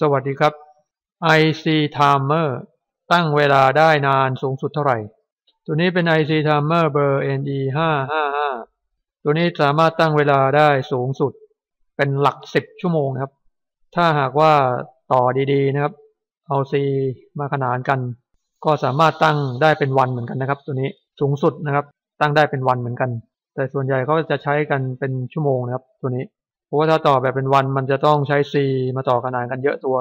สวัสดีครับ IC Timer ตั้งเวลาได้นานสูงสุดเท่าไหร่ ตัวนี้เป็น IC Timer เบอร์ NE 555ตัวนี้สามารถตั้งเวลาได้สูงสุด เป็นหลักสิบชั่วโมงครับ ถ้าหากว่าต่อดีๆนะครับ เอา C มาขนานกัน ก็สามารถตั้งได้เป็นวันเหมือนกันนะครับ ตัวนี้สูงสุดนะครับ ตั้งได้เป็นวันเหมือนกัน แต่ส่วนใหญ่เขาจะใช้กันเป็นชั่วโมงนะครับ ตัวนี้ เพราะว่าถ้าต่อแบบเป็นวันมันจะต้องใช้ C มาต่อขนานกันเยอะตัว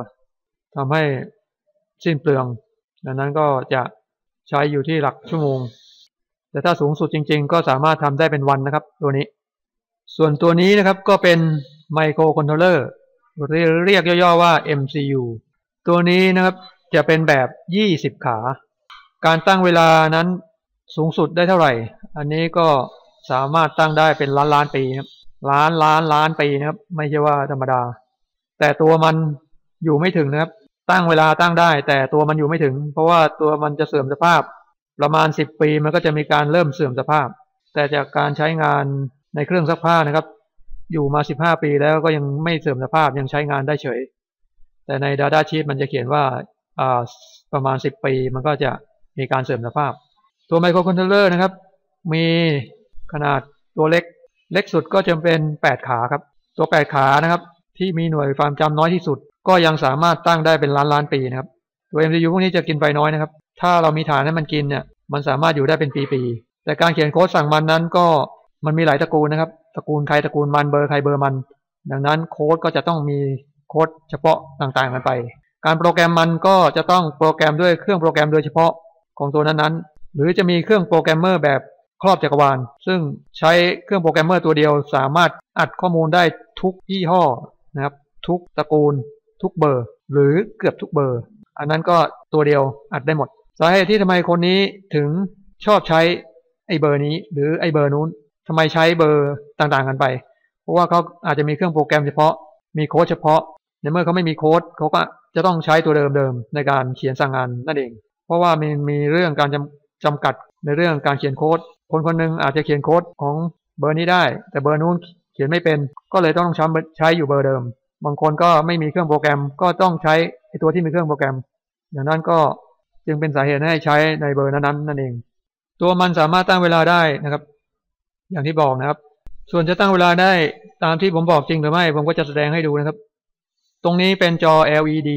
ทำให้สิ้นเปลือง ดังนั้นก็จะใช้อยู่ที่หลักชั่วโมง แต่ถ้าสูงสุดจริง ๆ ก็สามารถทำได้เป็นวันนะครับ ตัวนี้ ส่วนตัวนี้นะครับก็เป็นไมโครคอนโทรลเลอร์เรียกย่อๆว่า MCU ตัวนี้นะครับจะเป็นแบบ 20 ขา การตั้งเวลานั้นสูงสุดได้เท่าไหร่ อันนี้ก็สามารถตั้งได้เป็นล้านล้านปีครับ ล้านล้านล้านปีนะครับ ไม่ใช่ว่าธรรมดา แต่ตัวมันอยู่ไม่ถึงนะครับ ตั้งเวลาตั้งได้ แต่ตัวมันอยู่ไม่ถึง เพราะว่าตัวมันจะเสื่อมสภาพ ประมาณ10ปีมันก็จะมีการเริ่มเสื่อมสภาพ แต่จากการใช้งานในเครื่องซักผ้านะครับ อยู่มา15ปีแล้วก็ยังไม่เสื่อมสภาพยังใช้งานได้เฉย แต่ใน Data Sheet มันจะเขียนว่าประมาณ10ปีมันก็จะมีการเสื่อมสภาพ ตัวไมโครคอนโทรลเลอร์นะครับ มีขนาดตัวเล็ก เล็กสุดก็จะเป็น 8 ขาครับ ตัว 8 ขานะครับ ที่มีหน่วยความจำน้อยที่สุด ก็ยังสามารถตั้งได้เป็นล้านล้านปีนะครับ ตัว MCU พวกนี้จะกินไฟน้อยนะครับ ถ้าเรามีฐานให้มันกินเนี่ย มันสามารถอยู่ได้เป็นปีๆ แต่การเขียนโค้ดสั่งมันนั้นก็มันมีหลายตระกูลนะครับ ตระกูลใครตระกูลมันเบอร์ใครเบอร์มัน ดังนั้นโค้ดก็จะต้องมีโค้ดเฉพาะต่างๆกันไป การโปรแกรมมันก็จะต้องโปรแกรมด้วยเครื่องโปรแกรมโดยเฉพาะของตัวนั้นๆ หรือจะมีเครื่องโปรแกรมเมอร์แบบ ครอบจักรวาล ซึ่งใช้เครื่องโปรแกรมเมอร์ตัวเดียว สามารถอัดข้อมูลได้ทุกยี่ห้อนะครับ ทุกตระกูล ทุกเบอร์ หรือเกือบทุกเบอร์ อันนั้นก็ตัวเดียวอัดได้หมด สาเหตุที่ทำไมคนนี้ถึงชอบใช้ไอ้เบอร์นี้ หรือไอ้เบอร์นู้นทำไมใช้เบอร์ต่างๆกันไป เพราะว่าเขาอาจจะมีเครื่องโปรแกรมเฉพาะ มีโค้ดเฉพาะ ในเมื่อเขาไม่มีโค้ดเขาก็จะต้องใช้ตัวเดิมๆในการเขียนสั่งงานนั่นเอง เพราะว่ามีมีเรื่องการจำจำกัดในเรื่องการเขียนโค้ด คนคนหนึ่งอาจจะเขียนโค้ดของเบอร์นี้ได้ แต่เบอร์นู้นเขียนไม่เป็น ก็เลยต้องใช้ใช้อยู่เบอร์เดิม บางคนก็ไม่มีเครื่องโปรแกรม ก็ต้องใช้ไอตัวที่มีเครื่องโปรแกรมดังนั้นก็จึงเป็นสาเหตุให้ใช้ในเบอร์นั้นๆนั่นเอง ตัวมันสามารถตั้งเวลาได้นะครับ อย่างที่บอกนะครับ ส่วนจะตั้งเวลาได้ตามที่ผมบอกจริงหรือไม่ ผมก็จะแสดงให้ดูนะครับ ตรงนี้เป็นจอ LED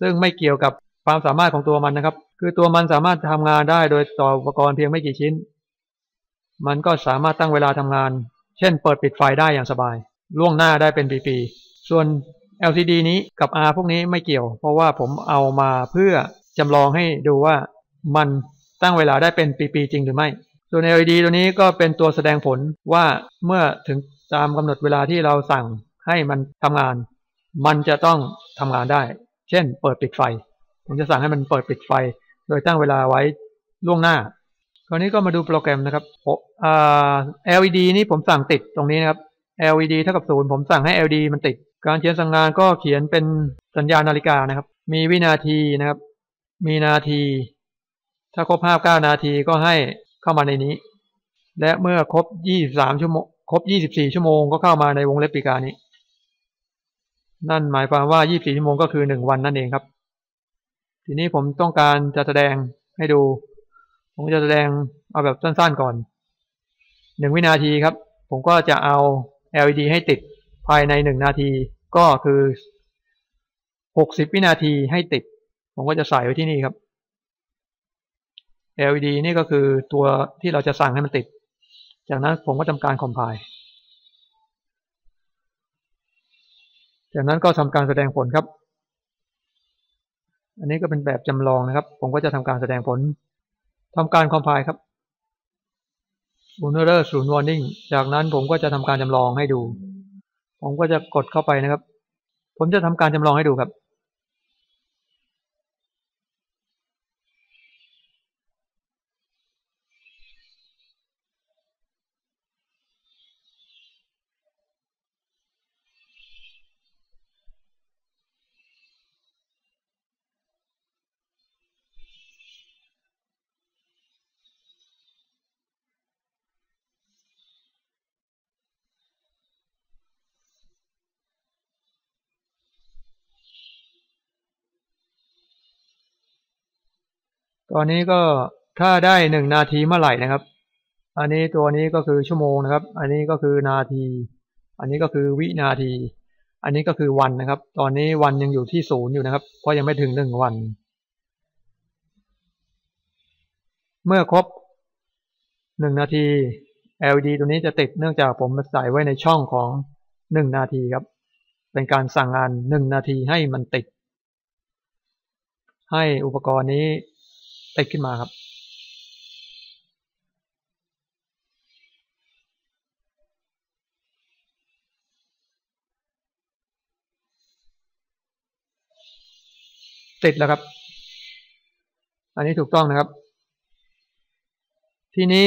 ซึ่งไม่เกี่ยวกับความสามารถของตัวมันนะครับ คือตัวมันสามารถทำงานได้โดยต่ออุปกรณ์เพียงไม่กี่ชิ้น มันก็สามารถตั้งเวลาทำงาน เช่นเปิดปิดไฟได้อย่างสบาย ล่วงหน้าได้เป็นปีๆ ส่วน LCD นี้กับ R พวกนี้ไม่เกี่ยว เพราะว่าผมเอามาเพื่อจำลองให้ดูว่ามันตั้งเวลาได้เป็นปีๆจริงหรือไม่ ส่วน LED ตัวนี้ก็เป็นตัวแสดงผลว่าเมื่อถึงตามกำหนดเวลาที่เราสั่งให้มันทำงาน มันจะต้องทำงานได้ เช่น เปิดปิดไฟ ผมจะสั่งให้มันเปิดปิดไฟ โดยตั้งเวลาไว้ล่วงหน้า คราวนี้ก็มาดูโปรแกรมนะครับ LED นี่ผมสั่งติดตรงนี้นะครับ LED เท่ากับศูนย์ผมสั่งให้ LED มันติด การเขียนสั่งงานก็เขียนเป็นสัญญาณนาฬิกานะครับ มีวินาทีนะครับ มีนาที ถ้าครบห้าเก้านาทีก็ให้เข้ามาในนี้ และเมื่อครบยี่สามชั่วโมงครบยี่สิบสี่ชั่วโมงก็เข้ามาในวงเล็บปีกานี้ นั่นหมายความว่ายี่สี่ชั่วโมงก็คือหนึ่งวันนั่นเองครับ ทีนี้ผมต้องการจะแสดงให้ดู ผมจะแสดงเอาแบบสั้นๆก่อนหนึ่งวินาทีครับ ผมก็จะเอา LED ให้ติดภายในหนึ่งนาทีก็คือหกสิบวินาทีให้ติด ผมก็จะใส่ไว้ที่นี่ครับ LED นี่ก็คือตัวที่เราจะสั่งให้มันติด จากนั้นผมก็ทำการคอมไพล์จากนั้นก็ทำการแสดงผลครับ อันนี้ก็เป็นแบบจำลองนะครับ ผมก็จะทำการแสดงผล ทำการคอมไพล์ครับบูเนอร์ศูนย์วอร์นิ่งจากนั้นผมก็จะทำการจำลองให้ดู ผมก็จะกดเข้าไปนะครับ ผมจะทำการจำลองให้ดูครับ ตอนนี้ก็ถ้าได้หนึ่งนาทีเมื่อไหร่นะครับ อันนี้ตัวนี้ก็คือชั่วโมงนะครับ อันนี้ก็คือนาที อันนี้ก็คือวินาที อันนี้ก็คือวันนะครับ ตอนนี้วันยังอยู่ที่ศูนย์อยู่นะครับ เพราะยังไม่ถึงหนึ่งวัน เมื่อครบหนึ่งนาที LED ตัวนี้จะติดเนื่องจากผมใส่ไว้ในช่องของหนึ่งนาทีครับ เป็นการสั่งงานหนึ่งนาทีให้มันติด ให้อุปกรณ์นี้ ติดขึ้นมาครับ ติดแล้วครับ อันนี้ถูกต้องนะครับ ทีนี้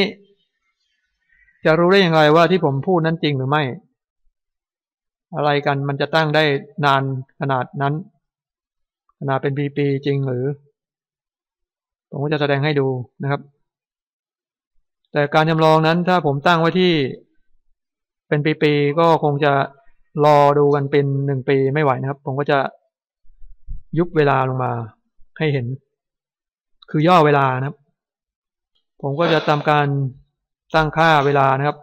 จะรู้ได้อย่างไรว่าที่ผมพูดนั้นจริงหรือไม่ อะไรกันมันจะตั้งได้นานขนาดนั้น ขนาดเป็นปีๆจริงหรือ ผมก็จะแสดงให้ดูนะครับ แต่การจำลองนั้นถ้าผมตั้งไว้ที่เป็นปีๆก็คงจะรอดูกันเป็นหนึ่งปีไม่ไหวนะครับ ผมก็จะยุบเวลาลงมาให้เห็น คือย่อเวลานะครับ ผมก็จะทำการตั้งค่าเวลานะครับ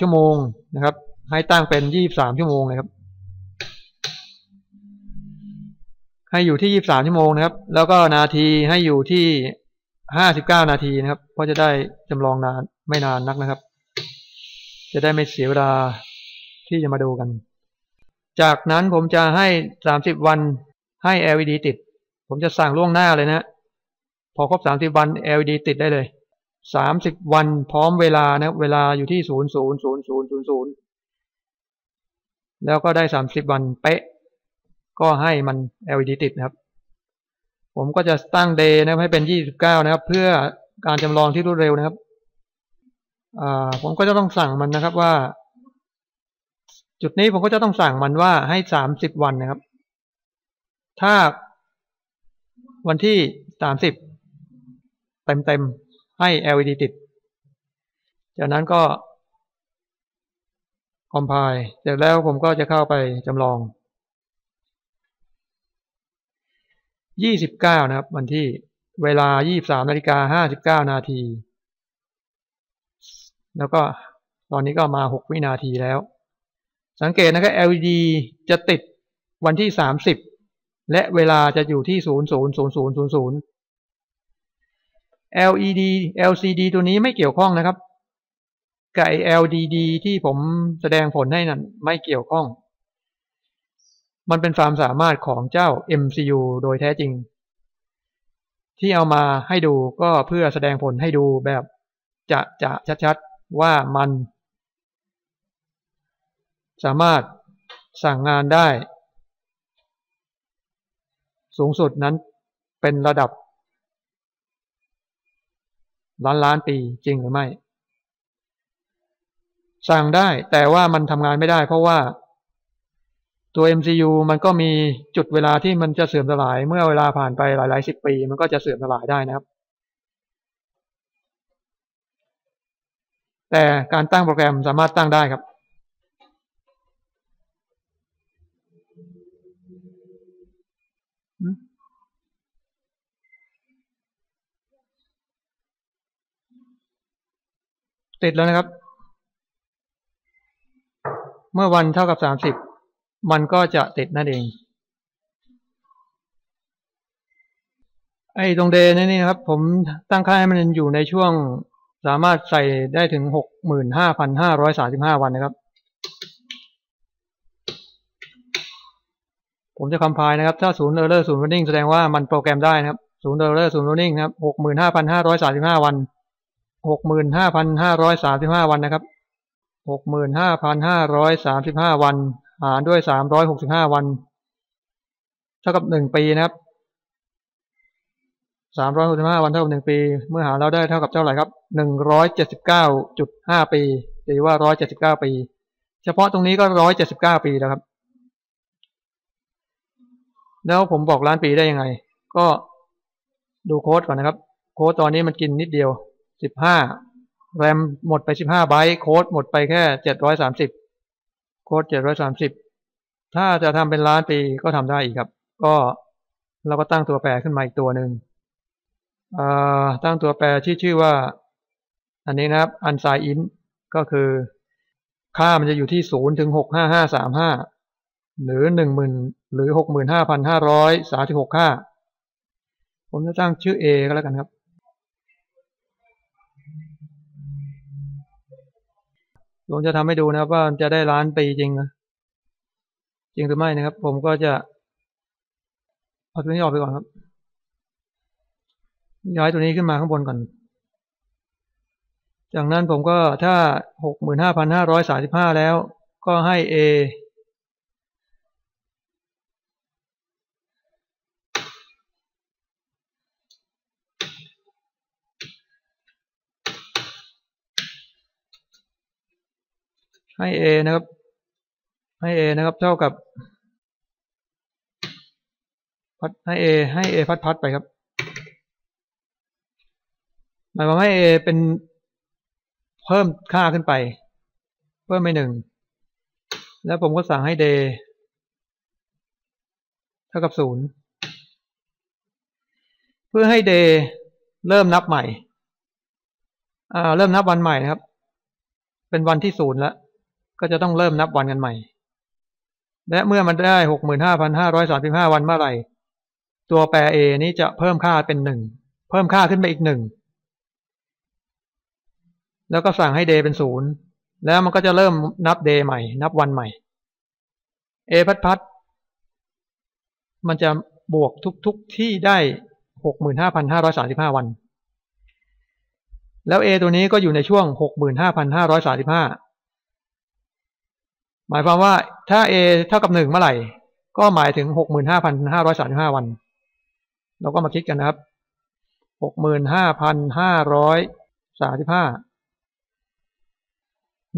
ชั่วโมงนะครับ ให้ตั้งเป็นยี่บสามชั่วโมงเลยครับ ให้อยู่ที่ยี่บสามชั่วโมงนะครับ แล้วก็นาทีให้อยู่ที่ห้าสิบเก้านาทีนะครับ เพราะจะได้จำลองนานไม่นานนักนะครับ จะได้ไม่เสียเวลาที่จะมาดูกัน จากนั้นผมจะให้สามสิบวันให้ LED ติด ผมจะสั่งล่วงหน้าเลยนะ พอครบสามสิบวัน LED ติดได้เลยสามสิบวันพร้อมเวลานะเวลาอยู่ที่ศูนย์ศูนย์ศูนย์ศูนย์ศูนย์ศูนย์แล้วก็ได้สามสิบวันเป๊ะ ก็ให้มัน LED ติดนะครับ ผมก็จะตั้งเดย์นะครับให้เป็นยี่สิบเก้านะครับ เพื่อการจำลองที่รวดเร็วนะครับผมก็จะต้องสั่งมันนะครับว่า จุดนี้ผมก็จะต้องสั่งมันว่าให้สามสิบวันนะครับ ถ้าวันที่สามสิบเต็มเต็มให้ LED ติด จากนั้นก็คอมไพล์เสร็จแล้วผมก็จะเข้าไปจำลอง 29นะครับ วันที่เวลา23นาฬิกา59นาที แล้วก็ตอนนี้ก็มา6วินาทีแล้ว สังเกตนะครับ LED จะติดวันที่30และเวลาจะอยู่ที่000000 LED LCD ตัวนี้ไม่เกี่ยวข้องนะครับ กับ LDD ที่ผมแสดงผลให้นั้นไม่เกี่ยวข้อง มันเป็นความสามารถของเจ้า MCU โดยแท้จริง ที่เอามาให้ดูก็เพื่อแสดงผลให้ดูแบบจะจะชัดๆว่ามัน สามารถสั่งงานได้ สูงสุดนั้นเป็นระดับ ล้านล้านปีจริงหรือไม่ สั่งได้แต่ว่ามันทำงานไม่ได้เพราะว่า ตัว MCU มันก็มีจุดเวลาที่มันจะเสื่อมสลาย เมื่อเวลาผ่านไปหลายๆสิบปี มันก็จะเสื่อมสลายได้นะครับ แต่การตั้งโปรแกรมสามารถตั้งได้ครับ ติดแล้วนะครับ เมื่อวันเท่ากับสามสิบ มันก็จะติดนั่นเอง ไอ้ตรงเดย์นี่นะครับ ผมตั้งค่าให้มันอยู่ในช่วงสามารถใส่ได้ถึงหกหมื่นห้าพันห้าร้อยสาสิบห้าวันนะครับ ผมจะคอมไพล์นะครับ ถ้าศูนย์เออร์เลอร์ศูนย์ running แสดงว่ามันโปรแกรมได้นะครับศูนย์เออร์เลอร์ศูนย์ running นะครับหกหมื่นห้าพันห้าร้อยสาสิบห้าวันหกหมื่นห้าพันห้าร้อยสาสิบห้าวันนะครับหกหมื่นห้าพันห้าร้อยสามสิบห้าวัน หารด้วยสามร้อยหกสิบห้าวัน เท่ากับหนึ่งปีนะครับสามร้อยหกสิบห้าวันเท่ากับหนึ่งปี เมื่อหารเราได้เท่ากับเท่าไหร่ครับหนึ่งร้อยเจ็ดสิบเก้าจุดห้าปีหรือว่าร้อยเจ็ดสิบเก้าปี เฉพาะตรงนี้ก็ร้อยเจ็ดสิบเก้าปีแล้วครับ แล้วผมบอกล้านปีได้ยังไง ก็ดูโค้ดก่อนนะครับ โค้ดตอนนี้มันกินนิดเดียวสิบห้าแรมหมดไปสิบห้าไบต์โค้ดหมดไปแค่เจ็ดร้อยสามสิบ โค้ดเจ็ดร้อยสามสิบถ้าจะทำเป็นล้านปีก็ทำได้อีกครับ ก็เราก็ตั้งตัวแปรขึ้นมาอีกตัวหนึ่งตั้งตัวแปรที่ชื่อว่า อันนี้นะครับอันไซอินก็คือ ค่ามันจะอยู่ที่ศูนย์ถึงหกห้าห้าสามห้าหรือหนึ่งหมื่นหรือหกหมื่นห้าพันห้าร้อยสาสิบหกค่า ผมจะตั้งชื่อ A ก็แล้วกันครับ ผมจะทำให้ดูนะครับว่าจะได้ล้านปีจริงนะจริงหรือไม่นะครับ ผมก็จะเอาตัวนี้ออกไปก่อนครับ ย้ายตัวนี้ขึ้นมาข้างบนก่อน จากนั้นผมก็ถ้าหกหมื่นห้าพันห้าร้อยสาสิบห้าแล้วก็ให้ A ให้ A นะครับให้ A นะครับเท่ากับพัดให้ A ให้ A พัดพัดไปครับหมายความให้ A เป็นเพิ่มค่าขึ้นไป เพิ่มไปหนึ่งแล้วผมก็สั่งให้ day เท่ากับศูนย์เพื่อให้ day เริ่มนับใหม่อ่าเริ่มนับวันใหม่นะครับ เป็นวันที่ศูนย์แล้ว ก็จะต้องเริ่มนับวันกันใหม่ และเมื่อมันได้หกหมื่นห้าพันห้าร้อยสามสิบห้าวันเมื่อไหร่ ตัวแปร A นี้จะเพิ่มค่าเป็นหนึ่งเพิ่มค่าขึ้นไปอีกหนึ่งแล้วก็สั่งให้เดย์เป็นศูนย์แล้วมันก็จะเริ่มนับเดย์ใหม่ นับวันใหม่เอพัดพัดมันจะบวกทุกๆทที่ได้หกหมื่นห้าพันห้าร้อยสาสิบห้าวัน แล้ว A ตัวนี้ก็อยู่ในช่วงหกหมื่นห้าพันห้าร้อยสาสิบห้า หมายความว่าถ้า A เท่ากับหนึ่งเมื่อไหร่ ก็หมายถึงหกหมื่นห้าพันห้าร้อยสาสิบห้าวัน เราก็มาคิดกันนะครับหกหมื่นห้าพันห้าร้อยสามสิบห้า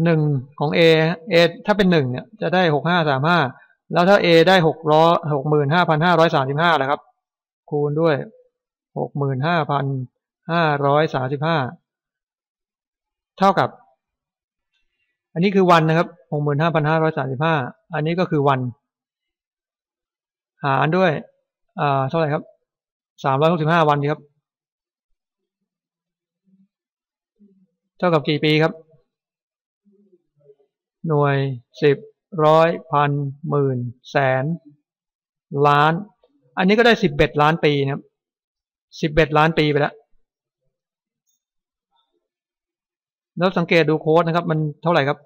หนึ่งของ A A ถ้าเป็นหนึ่งเนี่ยจะได้หกห้าสามห้าแล้วถ้า A ได้หกร้อยหกหมื่นห้าพันห้าร้อยสามสิบห้าแหละครับ คูณด้วยหกหมื่นห้าพันห้าร้อยสามสิบห้าเท่ากับ อันนี้คือวันนะครับหกหมื่นห้าพันห้าร้อยสาสิบห้าอันนี้ก็คือวัน หารด้วยอ่าเท่าไหร่ครับสามร้อยหกสิบห้าวันดีครับ เท่ากับกี่ปีครับ หน่วยสิบร้อยพันหมื่นแสน ล้าน อันนี้ก็ได้สิบเอ็ดล้านปีนะครับสิบเอ็ดล้านปีไปแล้วแล้วสังเกตดูโค้ดนะครับ มันเท่าไหร่ครับ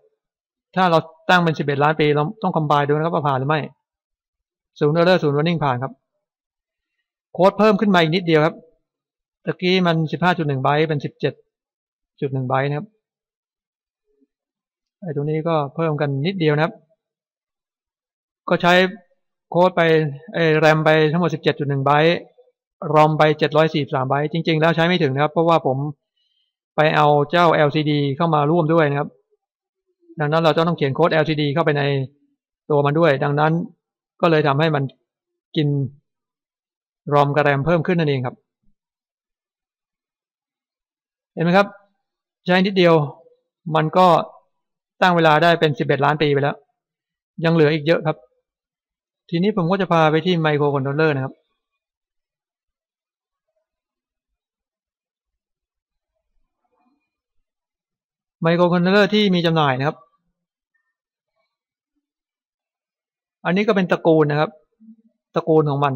ถ้าเราตั้งเป็นสิบเอ็ดล้านปี เราต้องคอมไบดูนะครับว่าผ่านหรือไม่ศูนย์เออร์ศูนย์วันนิ่งผ่านครับโค้ดเพิ่มขึ้นมาอีกนิดเดียวครับตะกี้มันสิบห้าจุดหนึ่งไบต์เป็นสิบเจ็ดจุดหนึ่งไบต์นะครับไอ้ตรงนี้ก็เพิ่มกันนิดเดียวนะครับ ก็ใช้โค้ดไปไอ้แรมไปทั้งหมด17.1ไบต์รอมไป743ไบต์จริง ๆ แล้วใช้ไม่ถึงนะครับ เพราะว่าผมไปเอาเจ้า LCD เข้ามาร่วมด้วยนะครับ ดังนั้นเราจะต้องเขียนโค้ด LCD เข้าไปในตัวมันด้วย ดังนั้นก็เลยทำให้มันกินรอมกับแรมเพิ่มขึ้นนั่นเองครับ เห็นไหมครับ ใช้นิดเดียวมันก็ตั้งเวลาได้เป็นสิบเอ็ดล้านปีไปแล้ว ยังเหลืออีกเยอะครับ ทีนี้ผมก็จะพาไปที่ไมโครคอนโทรลเลอร์นะครับ ไมโครคอนโทรลเลอร์ที่มีจำหน่ายนะครับ อันนี้ก็เป็นตระกูลนะครับ ตระกูลของมัน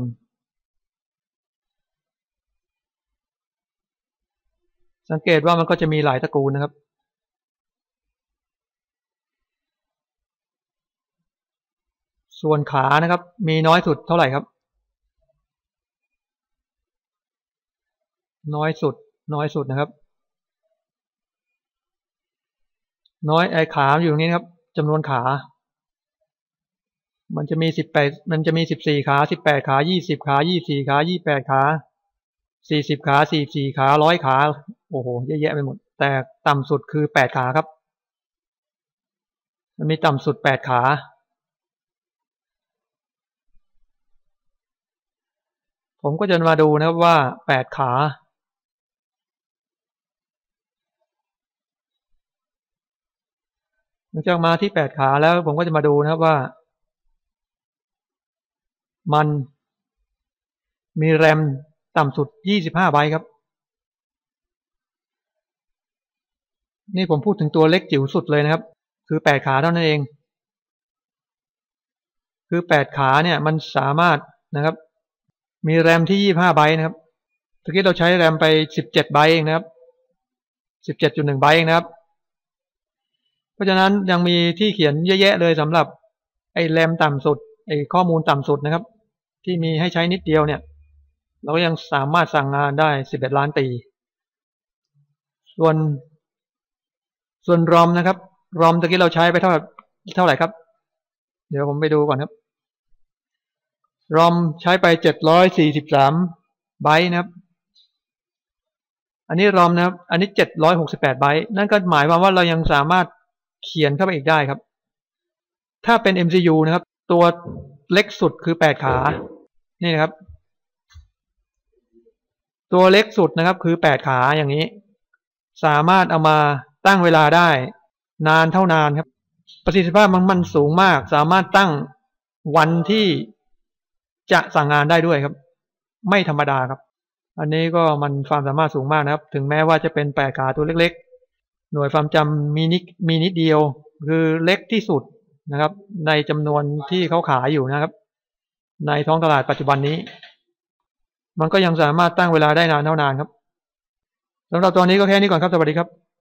สังเกตว่ามันก็จะมีหลายตระกูลนะครับ ส่วนขานะครับ มีน้อยสุดเท่าไหร่ครับ น้อยสุด น้อยสุดนะครับ น้อยไอขาอยู่ตรงนี้ครับจำนวนขา มันจะมีสิบแปดมันจะมีสิบสี่ขาสิบแปดขายี่สิบขายี่สี่ขายี่แปดขาสี่สิบขาสี่สี่ขาร้อยขา โอ้โหเยอะแยะไปหมด แต่ต่ำสุดคือแปดขาครับ มันมีต่ำสุดแปดขาผมก็จะมาดูนะครับว่าแปดขา หลังจากมาที่แปดขาแล้วผมก็จะมาดูนะครับว่า มันมีแรมต่ำสุด 25 ไบต์ครับ นี่ผมพูดถึงตัวเล็กจิ๋วสุดเลยนะครับ คือ 8 ขาเท่านั้นเอง คือ 8 ขาเนี่ยมันสามารถนะครับ มีแรมที่ 25 ไบต์นะครับตะกี้เราใช้แรมไป 17 ไบต์เองนะครับ 17.1 ไบต์เองนะครับ เพราะฉะนั้นยังมีที่เขียนแยอะแเลยสำหรับไอ้แรมต่ำสุดไอ้ข้อมูลต่ำสุดนะครับ ที่มีให้ใช้นิดเดียวเนี่ย เราก็ยังสามารถสั่งงานได้สิบเอ็ดล้านตีส่วน ส่วนรอมนะครับ รอมตะกี้เราใช้ไปเท่าเท่าไหร่ครับ เดี๋ยวผมไปดูก่อนครับ รอมใช้ไปเจ็ดร้อยสี่สิบสามไบต์นะครับ อันนี้รอมนะครับ อันนี้เจ็ดร้อยหกสิบแปดไบต์นั่นก็หมายความว่าเรายังสามารถเขียนเข้าไปอีกได้ครับ ถ้าเป็น MCU นะครับ ตัวเล็กสุดคือแปดขา นี่นะครับ ตัวเล็กสุดนะครับ คือแปดขาอย่างนี้ สามารถเอามาตั้งเวลาได้ นานเท่านานครับ ประสิทธิภาพมันมันสูงมาก สามารถตั้งวันที่จะสั่งงานได้ด้วยครับ ไม่ธรรมดาครับ อันนี้ก็มันความสามารถสูงมากนะครับ ถึงแม้ว่าจะเป็นแปดขาตัวเล็ก ๆ หน่วยความจำมีนิดมีนิดเดียว คือเล็กที่สุดนะครับ ในจำนวนที่เขาขายอยู่นะครับ ในท้องตลาดปัจจุบันนี้ มันก็ยังสามารถตั้งเวลาได้นานเท่านานครับสำหรับตอนนี้ก็แค่นี้ก่อนครับ สวัสดีครับ